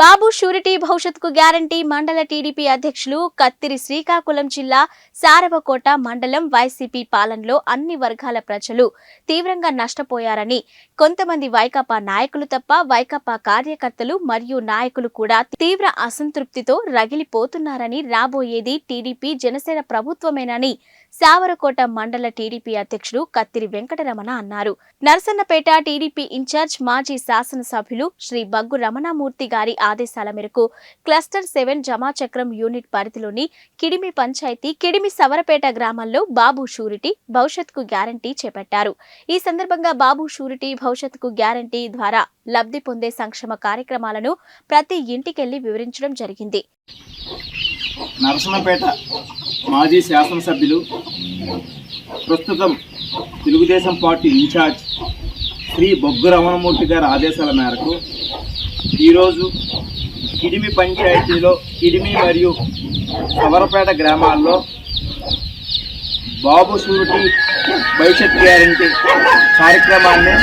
బాబు surety భవిష్యత్కు guarantee మండల TDP అధ్యక్షులు కత్తిరి శ్రీకాకుళం జిల్లా సారవకోట మండలం వైసీపీ పాలనలో అన్ని వర్గాల ప్రజలు తీవ్రంగా నష్టపోయారని కొంతమంది వైకాపా నాయకులు తప్ప వైకాపా కార్యకర్తలు మరియు నాయకులు కూడా తీవ్ర అసంతృప్తితో రగిలిపోతున్నారని రాబోయేది టీడీపీ జనసేన ప్రభుత్వమేనని సావరకోట మండల టీడీపీ అధ్యక్షుడు కత్తిరి వెంకటరమణ అన్నారు. నరసన్నపేట టీడీపీ ఇన్ఛార్జ్ మాజీ శాసనసభ్యులు శ్రీ బగ్గు రమణమూర్తి గారి ఆదేశాల మేరకు క్లస్టర్ సెవెన్ జమాచక్రం యూనిట్ పరిధిలోని కిడిమి పంచాయతీ కిడిమి సవరపేట గ్రామంలో బాబు షూరిటీ భవిష్యత్కు గ్యారంటీ చేపట్టారు. ఈ సందర్భంగా బాబు షూరిటీ భవిష్యత్కు గ్యారంటీ ద్వారా లబ్ధి పొందే సంక్షేమ కార్యక్రమాలను ప్రతి ఇంటికెళ్ళి వివరించడం జరిగింది. నరసింహపేట మాజీ శాసనసభ్యులు ప్రస్తుతం తెలుగుదేశం పార్టీ ఇన్ఛార్జ్ శ్రీ బొగ్గు రమణమూర్తి గారి ఆదేశాల మేరకు ఈరోజు కిడిమి పంచాయతీలో కిడిమి మరియు సవరపేట గ్రామాల్లో బాబు షూరిటీ భవిష్యత్ గ్యారంటీ కార్యక్రమాన్ని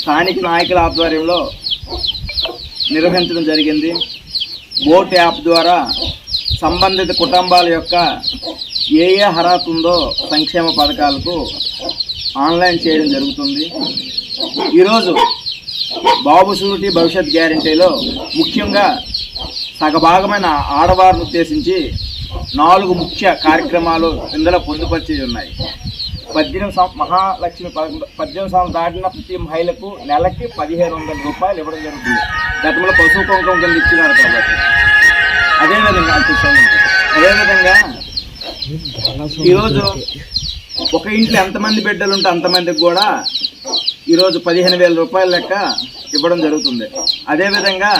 స్థానిక నాయకుల ఆధ్వర్యంలో నిర్వహించడం జరిగింది. బోట్ యాప్ ద్వారా సంబంధిత కుటుంబాల యొక్క ఏ ఏ అర్హత ఉందో సంక్షేమ పథకాలకు ఆన్లైన్ చేయడం జరుగుతుంది. ఈరోజు బాబు సూరిటీ భవిష్యత్ గ్యారంటీలో ముఖ్యంగా సగభాగమైన ఆడవారిని ఉద్దేశించి నాలుగు ముఖ్య కార్యక్రమాలు ఇందులో పొందుపరిచి ఉన్నాయి పద్దెనిమిది సంవత్సరం మహాలక్ష్మి పద్దెనిమిది సంవత్సరం దాటిన ప్రతి మహిళకు నెలకి పదిహేను వందల రూపాయలు ఇవ్వడం జరుగుతుంది గతంలో పశువు కుంకం కింద ఇచ్చినారు కాబట్టి. అదేవిధంగా అంతే అదేవిధంగా ఈరోజు ఒక ఇంట్లో ఎంతమంది బిడ్డలు ఉంటే అంతమందికి కూడా ఈరోజు పదిహేను వేల రూపాయల లెక్క ఇవ్వడం జరుగుతుంది. అదేవిధంగా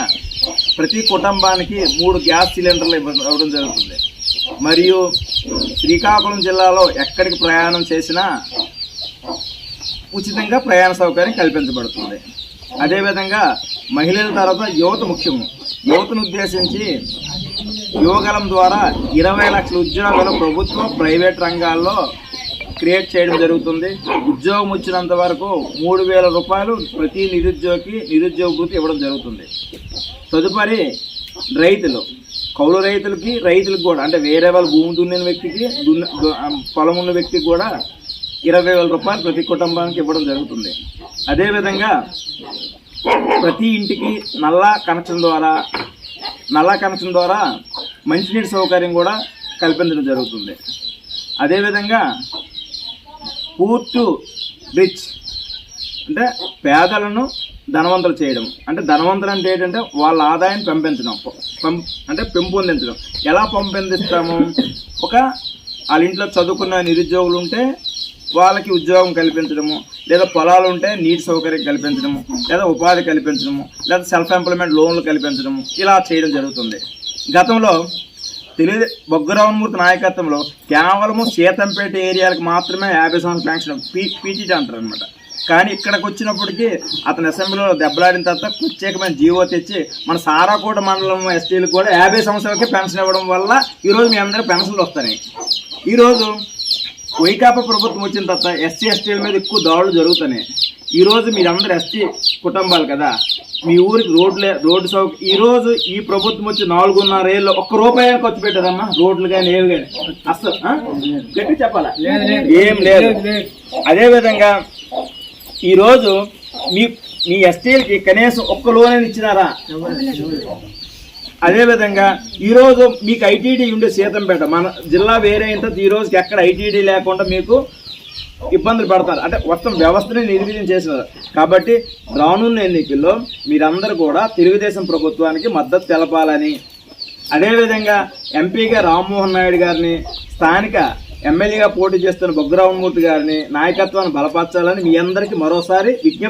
ప్రతి కుటుంబానికి మూడు గ్యాస్ సిలిండర్లు ఇవ్వ- ఇవ్వడం జరుగుతుంది. మరియు శ్రీకాకుళం జిల్లాలో ఎక్కడికి ప్రయాణం చేసినా ఉచితంగా ప్రయాణ సౌకర్యం కల్పించబడుతుంది. అదేవిధంగా మహిళల తర్వాత యువత ముఖ్యము యువతను ఉద్దేశించి యువగలం ద్వారా ఇరవై లక్షల ఉద్యోగాలు ప్రభుత్వ ప్రైవేట్ రంగాల్లో క్రియేట్ చేయడం జరుగుతుంది. ఉద్యోగం వచ్చినంత వరకు మూడు వేల రూపాయలు ప్రతి నిరుద్యోగికి నిరుద్యోగ ఇవ్వడం జరుగుతుంది. తదుపరి రైతులు. కౌలు రైతులకి రైతులకు కూడా అంటే వేరే వాళ్ళ భూమి దున్నిన వ్యక్తికి దున్న పొలం ఉన్న వ్యక్తికి కూడా ఇరవై వేల రూపాయలు ప్రతి కుటుంబానికి ఇవ్వడం జరుగుతుంది. అదేవిధంగా ప్రతి ఇంటికి నల్లా కనెక్షన్ ద్వారా నల్లా కనెక్షన్ ద్వారా మంచినీటి సౌకర్యం కూడా కల్పించడం జరుగుతుంది. అదేవిధంగా పూర్టు బ్రిడ్జ్ అంటే పేదలను ధనవంతులు చేయడం. అంటే ధనవంతులు అంటే ఏంటంటే వాళ్ళ ఆదాయాన్ని పెంపించడం అంటే పెంపొందించడం ఎలా పెంపొందిస్తాము? ఒక వాళ్ళ ఇంట్లో చదువుకున్న నిరుద్యోగులు ఉంటే వాళ్ళకి ఉద్యోగం కల్పించడము లేదా పొలాలు ఉంటే నీటి సౌకర్యం కల్పించడము లేదా ఉపాధి కల్పించడము లేదా సెల్ఫ్ ఎంప్లాయ్మెంట్ లోన్లు కల్పించడము ఇలా చేయడం జరుగుతుంది. గతంలో తెలియదు బొగ్గరామమూర్తి నాయకత్వంలో కేవలము సీతంపేట ఏరియాలకు మాత్రమే యాభై సంవత్సరాల పెన్షన్ పీ పీటీటీ అంటారు అనమాట కానీ ఇక్కడికి వచ్చినప్పటికీ అతని అసెంబ్లీలో దెబ్బలాడిన తర్వాత ప్రత్యేకమైన జీవో తెచ్చి మన సారాకోట మండలం ఎస్టీలకు కూడా యాభై సంవత్సరాలకే పెన్షన్ ఇవ్వడం వల్ల ఈరోజు మీ అందరికీ పెన్షన్లు వస్తున్నాయి ఈరోజు వైకాపా ప్రభుత్వం వచ్చిన తర్వాత ఎస్సీ ఎస్టీల మీద ఎక్కువ దాడులు జరుగుతున్నాయి. ఈరోజు మీరందరూ ఎస్టీ కుటుంబాలు కదా. మీ ఊరికి రోడ్లే రోడ్డు సౌక ఈరోజు ఈ ప్రభుత్వం వచ్చి నాలుగున్నర ఏళ్ళు ఒక్క రూపాయి ఖర్చు పెట్టదమ్మా. రోడ్లు కానీ ఏవి కానీ అసలు ఆ? గట్టి చెప్పాలా? ఏం లేదు. అదేవిధంగా ఈరోజు మీ మీ ఎస్టీలకి కనీసం ఒక్క లోన్ అని ఇచ్చినారా? అదేవిధంగా ఈరోజు మీకు ఐటీడీ ఉండే సీతంపేట మన జిల్లా వేరే అయిన ఈరోజుకి ఈ రోజుకి ఎక్కడ ఐటీడీ లేకుండా మీకు ఇబ్బందులు పడతారు. అంటే మొత్తం వ్యవస్థని నిర్వీర్యం చేసినారు. కాబట్టి రానున్న ఎన్నికల్లో మీరందరూ కూడా తెలుగుదేశం ప్రభుత్వానికి మద్దతు తెలపాలని అదేవిధంగా ఎంపీగా రామ్మోహన్ నాయుడు గారిని స్థానిక ఎమ్మెల్యేగా పోటీ చేస్తున్న బొగ్గరామమూర్తి గారిని నాయకత్వాన్ని బలపరచాలని మీ అందరికీ మరోసారి విజ్ఞప్తి